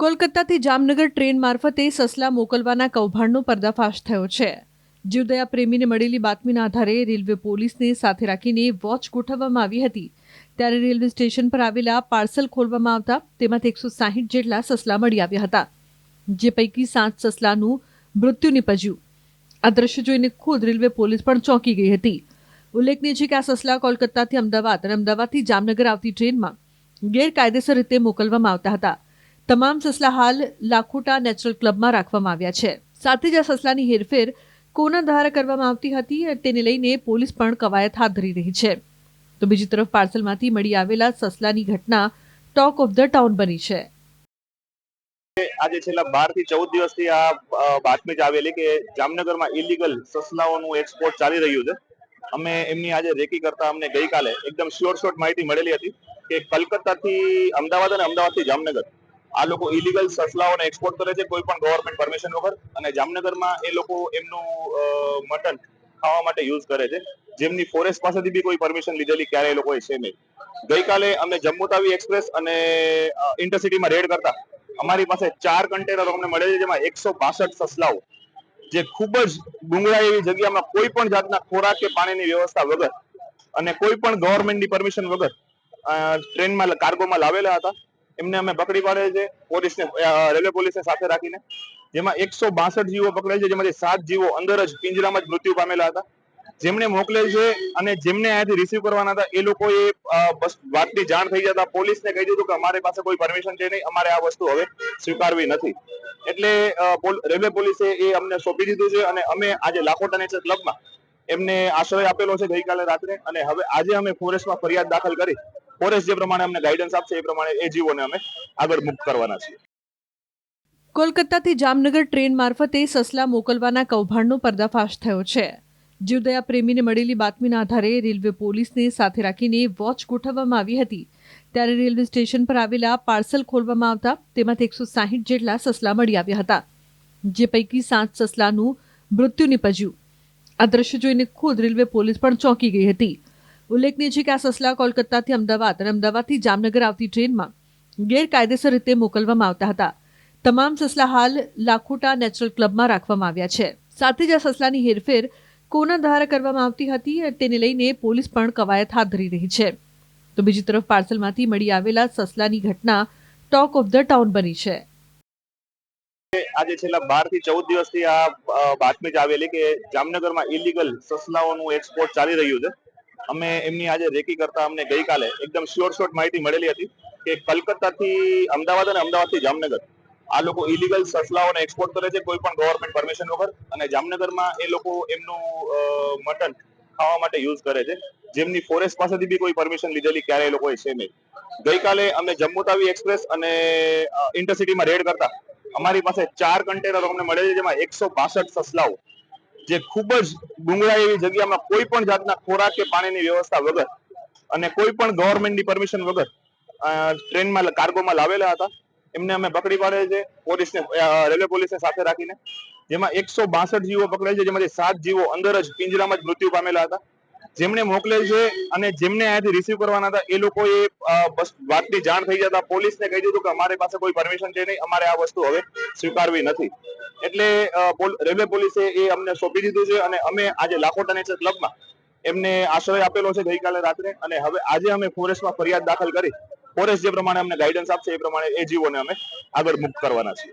કોલકાતાથી Jamnagar train મારફતે સસલા મોકલવાના કૌભાંડનો પર્દાફાશ થયો છે. જીવદયા પ્રેમીને મળેલી બાતમીના આધારે રેલવે પોલીસને સાથે રાખીને વોચ ગોઠવવામાં આવી હતી. ત્યારે રેલવે સ્ટેશન પર આવેલા પાર્સલ ખોલવામાં આવતા તેમાંથી એકસો સાહીઠ જેટલા સસલા મળી આવ્યા હતા, જે પૈકી સાત સસલાનું મૃત્યુ નીપજ્યું. આ દ્રશ્ય જોઈને ખુદ રેલવે પોલીસ પણ ચોંકી ગઈ હતી. ઉલ્લેખનીય છે કે આ સસલા કોલકાતાથી અમદાવાદ અને અમદાવાદથી જામનગર આવતી ટ્રેનમાં ગેરકાયદેસર રીતે મોકલવામાં આવતા હતા. તમામ સસલા હાલ લાખોટા નેચરલ ક્લબમાં રાખવામાં આવ્યા છે. સાથે જ આ સસલાની હેરફેર કોના દ્વારા કરવામાં આવતી હતી તેને લઈને પોલીસ પણ કવાયત હાથ ધરી રહી છે. તો બીજી તરફ પાર્સલમાંથી મળી આવેલા સસલાની ઘટના ટોક ઓફ ધ ટાઉન બની છે. આજે છેલ્લા બારથી ચૌદ દિવસથી આ બાતમી જ આવેલી કે જામનગરમાં ઇલીગલ સસલાઓનું એક્સપોર્ટ ચાલી રહ્યું છે. અમે એમની આજે રેકી કરતા અમને ગઈકાલે એકદમ શ્યોર શોર્ટ માહિતી મળેલી હતી કે કલકત્તાથી અમદાવાદ અને અમદાવાદથી જામનગર આ લોકો ઇલીગલ સસલાઓને એક્સપોર્ટ કરે છે, કોઈ પણ ગવર્મેન્ટ પરમિશન વગર. અને જામનગરમાં એ લોકો એમનું મટન ખાવા માટે યુઝ કરે છે. જેમની ફોરેસ્ટ પાસેથી બી કોઈ પરમિશન લીધેલી ક્યારે એ લોકોએ છે નહીં. ગઈકાલે અમે જમ્મુ તાવી એક્સપ્રેસ અને ઇન્ટરસિટીમાં રેડ કરતા. અમારી પાસે ચાર કન્ટેનરો અમને મળે છે, જેમાં એકસો બાસઠ સસલાઓ. જે ખૂબ જ ડુંગળા એવી જગ્યામાં કોઈ પણ જાતના ખોરાક કે પાણીની વ્યવસ્થા વગર અને કોઈ પણ ગવર્મેન્ટની પરમિશન વગર ટ્રેનમાં, કાર્ગોમાં લાવેલા હતા. એમને અમે પકડી પાડે છે. પોલીસને રેલવે પોલીસને સાથે રાખીને. જેમાં એકસો બાસઠ જીવો પકડેલ છે. જેમાંથી સાત જીવો અંદર જ પિંજરામાં જ મૃત્યુ પામેલા હતા. જેમને મોકલેલ છે અને જેમને અહીંયાથી રિસીવ કરવાના હતા, એ લોકો એ બસ વાતની જાણ થઈ જતા પોલીસને કહી દીધું કે અમારી પાસે કોઈ પરમિશન છે નહીં. અમારે આ વસ્તુ હવે સ્વીકારવી નથી. એટલે રેલવે પોલીસે એ અમને સોંપી દીધું છે અને અમે આજે લાખોટા નેચર ક્લબમાં એમને આશ્રય આપેલો છે ગઈકાલે રાત્રે. અને હવે આજે અમે ફોરેસ્ટમાં ફરિયાદ દાખલ કરી. ફોરેસ્ટ જે પ્રમાણે અમને ગાઈડન્સ આપશે, એ પ્રમાણે એ જીવોને અમે આગળ મુક્ત કરવાના છીએ. કોલકાતાથી જામનગર ટ્રેન મારફતે સસલા મોકલવાના કૌભાંડનો પર્દાફાશ થયો છે. જીવદયા પ્રેમીને મળેલી બાતમીના આધારે રેલવે પોલીસને સાથે રાખીને વોચ ગોઠવવામાં આવી હતી. ત્યારે રેલવે સ્ટેશન પર આવેલા પાર્સલ ખોલવામાં આવતા તેમાંથી એકસો સાહીઠ જેટલા સસલા મળી આવ્યા હતા, જે પૈકી સાત સસલાનું મૃત્યુ નીપજ્યું. આ દ્રશ્ય જોઈને ખુદ રેલવે પોલીસ પણ ચોંકી ગઈ હતી. ઉલ્લેખનીય છે કે આ સસલા કોલકાતાથી અમદાવાદ અને અમદાવાદથી જામનગર આવતી ટ્રેનમાં ગેરકાયદેસર રીતે મોકલવામાં આવતા હતા. તમામ સસલા હાલ લાખોટા નેચરલ ક્લબમાં રાખવામાં આવ્યા છે. સાથે જ આ સસલાની હેરફેર કોના દ્વારા કરવામાં આવતી હતી તેને લઈને પોલીસ પણ કવાયત હાથ ધરી રહી છે. તો બીજી તરફ પાર્સલમાંથી મળી આવેલા સસલાની ઘટના ટોક ઓફ ધ ટાઉન બની છે. આજે છેલ્લા બારથી ચૌદ દિવસથી આ બાતમી જ આવેલી કે જામનગરમાં ઇલીગલ સસલાઓનું એક્સપોર્ટ ચાલી રહ્યું છે. અમે એમની આજે રેકી કરતા અમને ગઈકાલે એકદમ શ્યોર શોર્ટ માહિતી મળેલી હતી કે કલકત્તાથી અમદાવાદ અને અમદાવાદથી જામનગર આ લોકો ઇલીગલ સસલાઓને એક્સપોર્ટ કરે છે, કોઈ પણ ગવર્મેન્ટ પરમિશન વગર. અને જામનગરમાં એ લોકો એમનું મટન ખાવા માટે યુઝ કરે છે. જેમની ફોરેસ્ટ પાસેથી બી કોઈ પરમિશન લીધેલી ક્યારે એ લોકોએ છે નહીં. ગઈકાલે અમે જમ્મુ તાવી એક્સપ્રેસ અને ઇન્ટરસિટીમાં રેડ કરતા અમારી પાસે ચાર કન્ટેનરો અમને મળે છે, જેમાં એકસો બાસઠ સસલાઓ જે ખૂબ જ ડુંગળા એવી જગ્યામાં કોઈ પણ જાતના ખોરાક કે પાણીની વ્યવસ્થા વગર અને કોઈ પણ ગવર્મેન્ટની પરમિશન વગર ટ્રેનમાં કાર્ગોમાં લાવેલા હતા. એમને અમે પકડી પાડે છે. પોલીસને રેલવે પોલીસને સાથે રાખીને. જેમાં એકસો બાસઠ જીવો પકડાય છે. જેમાંથી સાત જીવો અંદર જ પિંજરામાં જ મૃત્યુ પામેલા હતા. જેમને મોકલેલ છે અને જેમને અહીંયાથી રિસીવ કરવાના હતા, એ લોકોએ એ બસ વાતની જાણ થઈ જતા પોલીસને કહી દીધું કે અમારી પાસે કોઈ પરમિશન છે નહીં. અમારે આ વસ્તુ હવે સ્વીકારવી નથી. એટલે રેલવે પોલીસે એ અમને સોંપી દીધું છે અને અમે આજે લાખોટા નેચર ક્લબમાં એમને આશ્રય આપેલો છે ગઈકાલે રાત્રે અને હવે આજે અમે ફોરેસ્ટમાં ફરિયાદ દાખલ કરી. ફોરેસ્ટ જે પ્રમાણે અમને ગાઈડન્સ આપશે એ પ્રમાણે એ જીવોને અમે આગળ મુક્ત કરવાના છીએ.